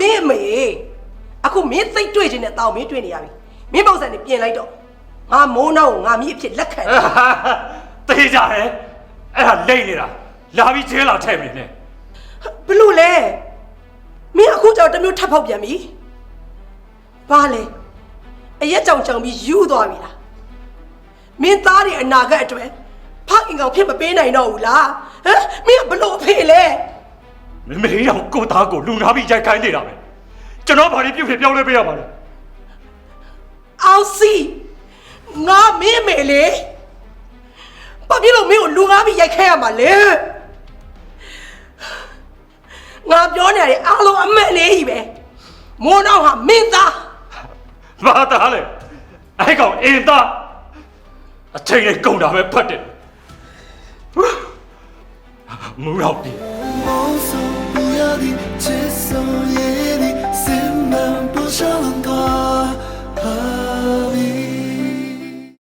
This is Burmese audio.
မင်းအမေအခုမင်းစိတ်တွေ့ခြင်းနဲ့တောင်းမင်းတွေ့နေရပြီမင်းပုံစံနဲ့ပြင်လိုက်တော့ငါမိုးနောက်ကိုငါမိအဖြစ်လက်ခံတယ်တေးကြတယ်အဲ့ဒါလိမ့်နေတာလာပြီးကျဲလာထဲ့မင်းနဲ့ဘလို့လဲမင်းအခုကြောင့်တစ်မျိုးထပ်ဖောက်ပြန်ပြီဘာလဲအရက်ကြောင်ကြောင်ပြီးယူသွားပြီလားမင်းသားတွေအနာဂတ်အတွက်ဖခင်ကောင်ဖြစ်မပေးနိုင်တော့ဘူးလားဟမ်မင်းကဘလို့အဖေလဲ မမေရောကိုသားကိုလူနာပြီးရိုက်ခိုင်းနေတာပဲကျွန်တော်ဘာလို့ပြုတ်ဖြစ်ပြောင်းလဲပေးရပါလဲအောင်စီငါမင်းအမေလေဘာဖြစ်လို့မင်းကိုလူငါပြီးရိုက်ခဲရမှာလဲငါပြောနေရတယ်အားလုံးအမက်လေးကြီးပဲမိုးနောက်ဟာမင်းသားဘာသားလဲအဲ့ကောင်အင်သားအချိန်လေးကုန်တာပဲဖတ်တယ်မူတော့ပြီ 我送不要的，只送你的，心门不上锁，哈。